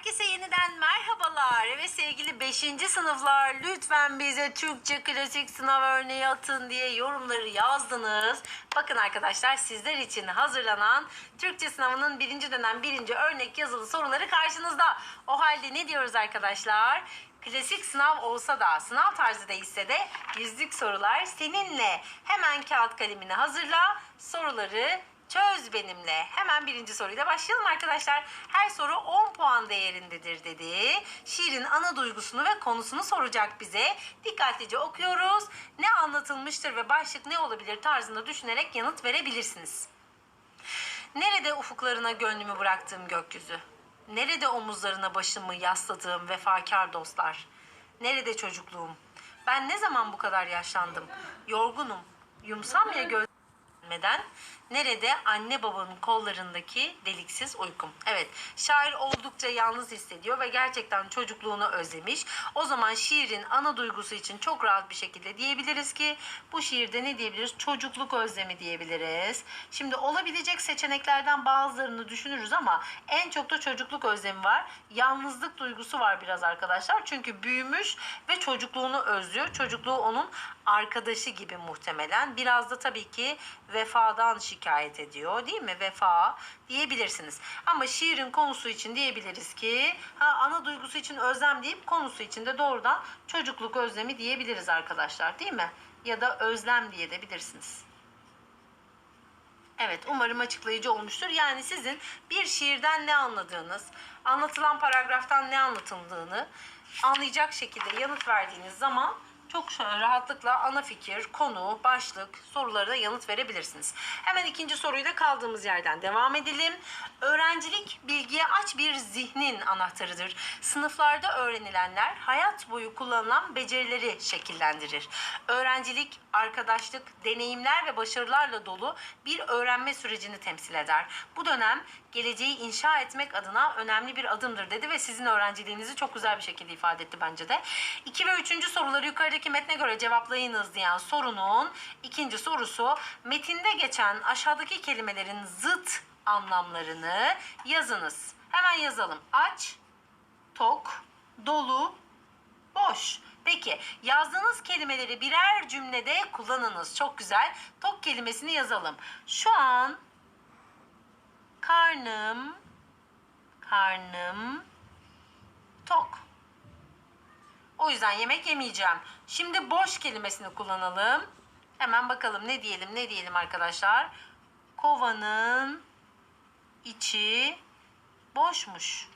Herkese yeniden merhabalar ve sevgili 5. sınıflar lütfen bize Türkçe klasik sınav örneği atın diye yorumları yazdınız. Bakın arkadaşlar sizler için hazırlanan Türkçe sınavının birinci dönem birinci örnek yazılı soruları karşınızda. O halde ne diyoruz arkadaşlar? Klasik sınav olsa da sınav tarzı değilse de yüzlük sorular seninle. Hemen kağıt kalemini hazırla soruları Çöz benimle. Hemen birinci soruyla başlayalım arkadaşlar. Her soru 10 puan değerindedir dedi. Şiirin ana duygusunu ve konusunu soracak bize. Dikkatlice okuyoruz. Ne anlatılmıştır ve başlık ne olabilir tarzında düşünerek yanıt verebilirsiniz. Nerede ufuklarına gönlümü bıraktığım gökyüzü? Nerede omuzlarına başımı yasladığım vefakar dostlar? Nerede çocukluğum? Ben ne zaman bu kadar yaşlandım? Yorgunum. Yumsam ya göz görmeden nerede anne babanın kollarındaki deliksiz uykum. Evet şair oldukça yalnız hissediyor ve gerçekten çocukluğunu özlemiş. O zaman şiirin ana duygusu için çok rahat bir şekilde diyebiliriz ki bu şiirde ne diyebiliriz? Çocukluk özlemi diyebiliriz. Şimdi olabilecek seçeneklerden bazılarını düşünürüz ama en çok da çocukluk özlemi var. Yalnızlık duygusu var biraz arkadaşlar. Çünkü büyümüş ve çocukluğunu özlüyor. Çocukluğu onun arkadaşı gibi muhtemelen. Biraz da tabii ki vefadan şikayet ediyor değil mi? Vefa diyebilirsiniz. Ama şiirin konusu için diyebiliriz ki ha, ana duygusu için özlem deyip konusu için de doğrudan çocukluk özlemi diyebiliriz arkadaşlar değil mi? Ya da özlem diye de bilirsiniz. Evet, umarım açıklayıcı olmuştur. Yani sizin bir şiirden ne anladığınız, anlatılan paragraftan ne anlatıldığını anlayacak şekilde yanıt verdiğiniz zaman çok rahatlıkla ana fikir, konu, başlık sorularına yanıt verebilirsiniz. Hemen ikinci soruyla kaldığımız yerden devam edelim. Öğrencilik bilgiye aç bir zihnin anahtarıdır. Sınıflarda öğrenilenler hayat boyu kullanılan becerileri şekillendirir. Öğrencilik, arkadaşlık, deneyimler ve başarılarla dolu bir öğrenme sürecini temsil eder. Bu dönem geleceği inşa etmek adına önemli bir adımdır dedi ve sizin öğrenciliğinizi çok güzel bir şekilde ifade etti bence de. 2 ve 3. soruları yukarıdaki metne göre cevaplayınız diyen sorunun ikinci sorusu metinde geçen aşağıdaki kelimelerin zıt anlamlarını yazınız. Hemen yazalım. Aç, tok, dolu, boş. Peki yazdığınız kelimeleri birer cümlede kullanınız. Çok güzel. Tok kelimesini yazalım. Şu an karnım karnım tok. O yüzden yemek yemeyeceğim. Şimdi boş kelimesini kullanalım. Hemen bakalım ne diyelim ne diyelim arkadaşlar. Kovanın içi boşmuş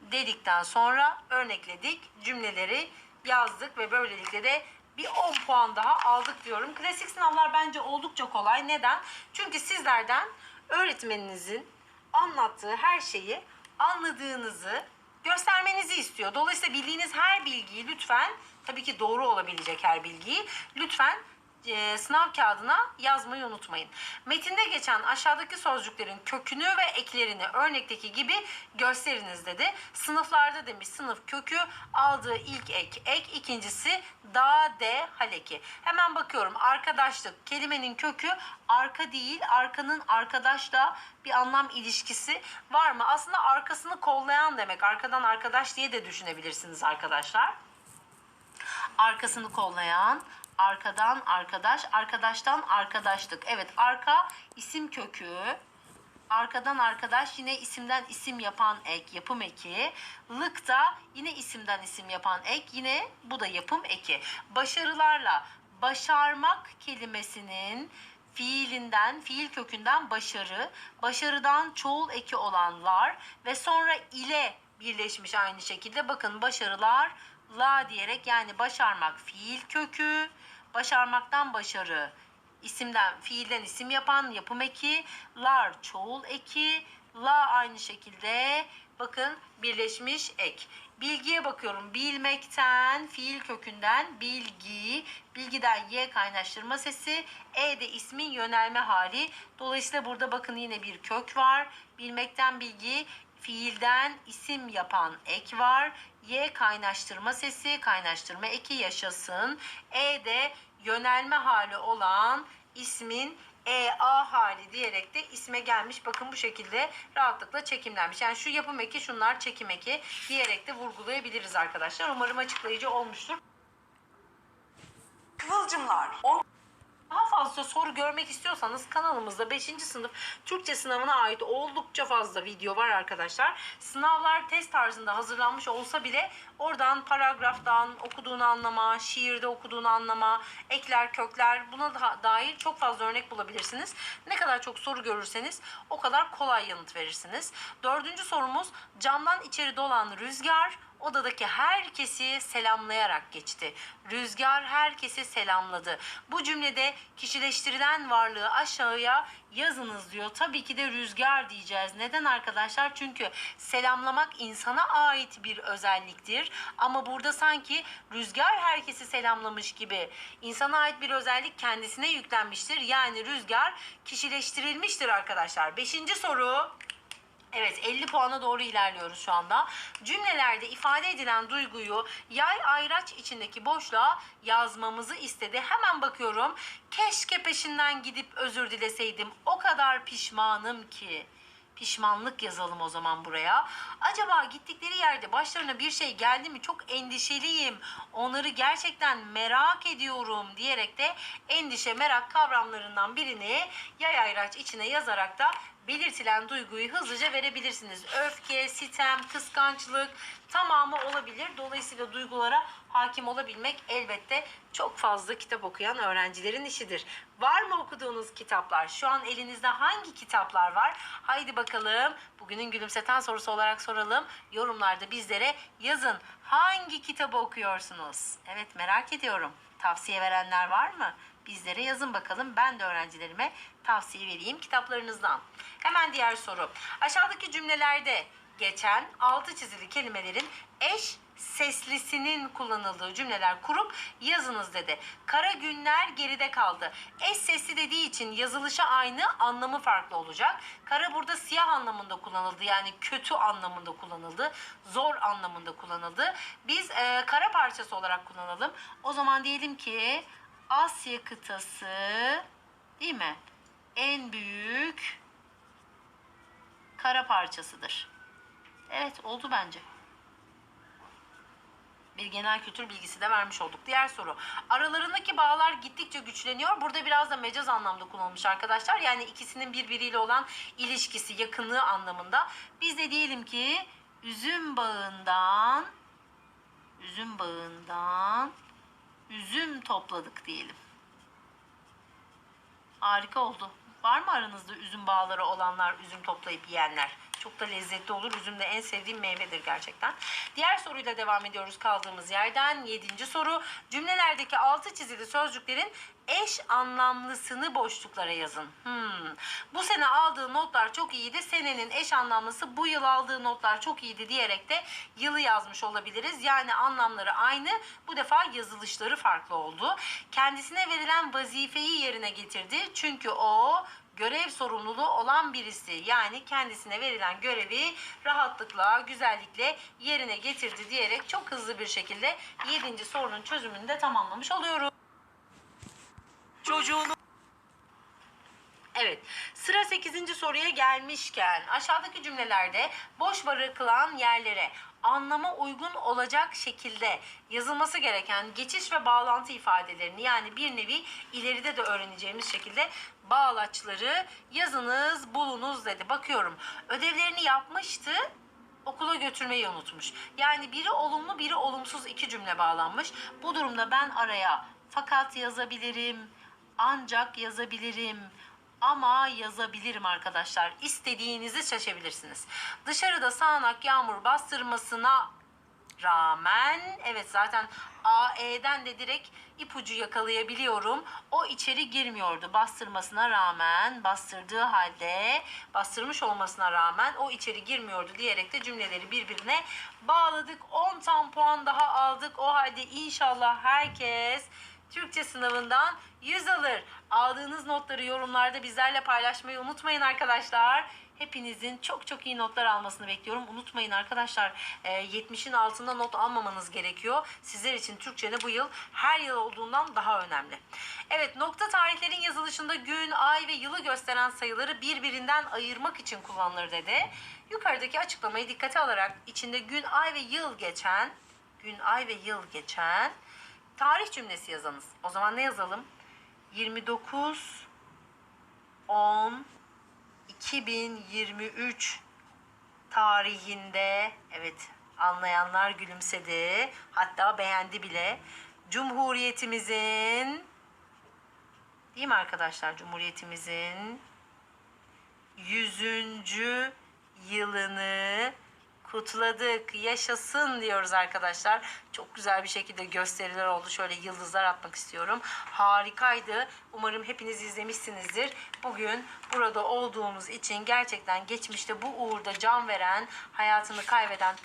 dedikten sonra örnekledik. Cümleleri yazdık ve böylelikle de bir 10 puan daha aldık diyorum. Klasik sınavlar bence oldukça kolay. Neden? Çünkü sizlerden öğretmeninizin anlattığı her şeyi anladığınızı göstermenizi istiyor. Dolayısıyla bildiğiniz her bilgiyi lütfen tabii ki doğru olabilecek her bilgiyi lütfen e, sınav kağıdına yazmayı unutmayın. Metinde geçen aşağıdaki sözcüklerin kökünü ve eklerini örnekteki gibi gösteriniz dedi. Sınıflarda demiş sınıf kökü aldığı ilk ek ek ikincisi da de haleki. Hemen bakıyorum arkadaşlık kelimenin kökü arka değil arkanın arkadaşla bir anlam ilişkisi var mı? Aslında arkasını kollayan demek. Arkadan arkadaş diye de düşünebilirsiniz arkadaşlar arkasını kollayan, arkadan arkadaş, arkadaştan arkadaşlık. Evet, arka isim kökü, arkadan arkadaş yine isimden isim yapan ek, yapım eki. Lık da yine isimden isim yapan ek, yine bu da yapım eki. Başarılarla başarmak kelimesinin fiilinden, fiil kökünden başarı, başarıdan çoğul eki olanlar ve sonra ile birleşmiş aynı şekilde. Bakın başarılar la diyerek yani başarmak fiil kökü, başarmaktan başarı isimden fiilden isim yapan yapım eki, lar çoğul eki, la aynı şekilde bakın birleşmiş ek. Bilgiye bakıyorum. Bilmekten, fiil kökünden bilgi, bilgiden y kaynaştırma sesi, e de ismin yönelme hali. Dolayısıyla burada bakın yine bir kök var. Bilmekten bilgi, fiilden isim yapan ek var. Y kaynaştırma sesi, kaynaştırma eki yaşasın. E de yönelme hali olan ismin E A hali diyerek de isme gelmiş. Bakın bu şekilde rahatlıkla çekimlenmiş. Yani şu yapım eki şunlar çekim eki diyerek de vurgulayabiliriz arkadaşlar. Umarım açıklayıcı olmuştur. Kıvılcımlar. On fazla soru görmek istiyorsanız kanalımızda 5. sınıf Türkçe sınavına ait oldukça fazla video var arkadaşlar. Sınavlar test tarzında hazırlanmış olsa bile oradan paragraftan okuduğunu anlama, şiirde okuduğunu anlama, ekler, kökler buna da dair çok fazla örnek bulabilirsiniz. Ne kadar çok soru görürseniz o kadar kolay yanıt verirsiniz. Dördüncü sorumuz camdan içeri dolan rüzgar odadaki herkesi selamlayarak geçti. Rüzgar herkesi selamladı. Bu cümlede kişileştirilen varlığı aşağıya yazınız diyor. Tabii ki de rüzgar diyeceğiz. Neden arkadaşlar? Çünkü selamlamak insana ait bir özelliktir. Ama burada sanki rüzgar herkesi selamlamış gibi insana ait bir özellik kendisine yüklenmiştir. Yani rüzgar kişileştirilmiştir arkadaşlar. Beşinci soru. Evet 50 puana doğru ilerliyoruz şu anda. Cümlelerde ifade edilen duyguyu yay ayraç içindeki boşluğa yazmamızı istedi. Hemen bakıyorum. Keşke peşinden gidip özür dileseydim. O kadar pişmanım ki. Pişmanlık yazalım o zaman buraya. Acaba gittikleri yerde başlarına bir şey geldi mi? Çok endişeliyim. Onları gerçekten merak ediyorum diyerek de endişe merak kavramlarından birini yay ayraç içine yazarak da belirtilen duyguyu hızlıca verebilirsiniz. Öfke, sitem, kıskançlık tamamı olabilir. Dolayısıyla duygulara hakim olabilmek elbette çok fazla kitap okuyan öğrencilerin işidir. Var mı okuduğunuz kitaplar? Şu an elinizde hangi kitaplar var? Haydi bakalım bugünün gülümseten sorusu olarak soralım. Yorumlarda bizlere yazın. Hangi kitabı okuyorsunuz? Evet merak ediyorum. Tavsiye verenler var mı? Bizlere yazın bakalım. Ben de öğrencilerime tavsiye vereyim kitaplarınızdan. Hemen diğer soru. Aşağıdaki cümlelerde geçen altı çizili kelimelerin eş seslisinin kullanıldığı cümleler kurup yazınız dedi. Kara günler geride kaldı. Eş sesli dediği için yazılışı aynı, anlamı farklı olacak. Kara burada siyah anlamında kullanıldı. Yani kötü anlamında kullanıldı. Zor anlamında kullanıldı. Biz e, kara parçası olarak kullanalım. O zaman diyelim ki Asya kıtası değil mi? En büyük kara parçasıdır. Evet oldu bence. Bir genel kültür bilgisi de vermiş olduk. Diğer soru. Aralarındaki bağlar gittikçe güçleniyor. Burada biraz da mecaz anlamda kullanılmış arkadaşlar. Yani ikisinin birbiriyle olan ilişkisi, yakınlığı anlamında. Biz de diyelim ki üzüm bağından üzüm bağından üzüm topladık diyelim. Harika oldu. Var mı aranızda üzüm bağları olanlar, üzüm toplayıp yiyenler? Çok da lezzetli olur. Üzüm de en sevdiğim meyvedir gerçekten. Diğer soruyla devam ediyoruz kaldığımız yerden. Yedinci soru. Cümlelerdeki altı çizili sözcüklerin eş anlamlısını boşluklara yazın. Hmm. Bu sene aldığı notlar çok iyiydi. Senenin eş anlamlısı bu yıl aldığı notlar çok iyiydi diyerek de yılı yazmış olabiliriz. Yani anlamları aynı. Bu defa yazılışları farklı oldu. Kendisine verilen vazifeyi yerine getirdi. Çünkü o görev sorumluluğu olan birisi. Yani kendisine verilen görevi rahatlıkla, güzellikle yerine getirdi diyerek çok hızlı bir şekilde 7. sorunun çözümünü de tamamlamış oluyoruz. Çocuğunu Evet, sıra 8. soruya gelmişken aşağıdaki cümlelerde boş bırakılan yerlere anlama uygun olacak şekilde yazılması gereken geçiş ve bağlantı ifadelerini yani bir nevi ileride de öğreneceğimiz şekilde bağlaçları yazınız, bulunuz dedi. Bakıyorum ödevlerini yapmıştı okula götürmeyi unutmuş. Yani biri olumlu biri olumsuz iki cümle bağlanmış. Bu durumda ben araya fakat yazabilirim, ancak yazabilirim, ama yazabilirim arkadaşlar. İstediğinizi seçebilirsiniz. Dışarıda sağanak yağmur bastırmasına rağmen evet zaten AE'den de direkt ipucu yakalayabiliyorum. O içeri girmiyordu bastırmasına rağmen bastırdığı halde bastırmış olmasına rağmen o içeri girmiyordu diyerek de cümleleri birbirine bağladık. 10 tam puan daha aldık. O halde inşallah herkes Türkçe sınavından 100 alır. Aldığınız notları yorumlarda bizlerle paylaşmayı unutmayın arkadaşlar. hepinizin çok çok iyi notlar almasını bekliyorum. Unutmayın arkadaşlar e, 70'in altında not almamanız gerekiyor. Sizler için Türkçe'de bu yıl her yıl olduğundan daha önemli. Evet nokta tarihlerin yazılışında gün, ay ve yılı gösteren sayıları birbirinden ayırmak için kullanılır dedi. Yukarıdaki açıklamayı dikkate alarak içinde gün, ay ve yıl geçen, gün, ay ve yıl geçen tarih cümlesi yazınız. O zaman ne yazalım? 29 10 2023 tarihinde evet anlayanlar gülümsedi hatta beğendi bile Cumhuriyetimizin değil mi arkadaşlar Cumhuriyetimizin 100. yılını kutladık. Yaşasın diyoruz arkadaşlar. Çok güzel bir şekilde gösteriler oldu. Şöyle yıldızlar atmak istiyorum. Harikaydı. Umarım hepiniz izlemişsinizdir. Bugün burada olduğumuz için gerçekten geçmişte bu uğurda can veren, hayatını kaybeden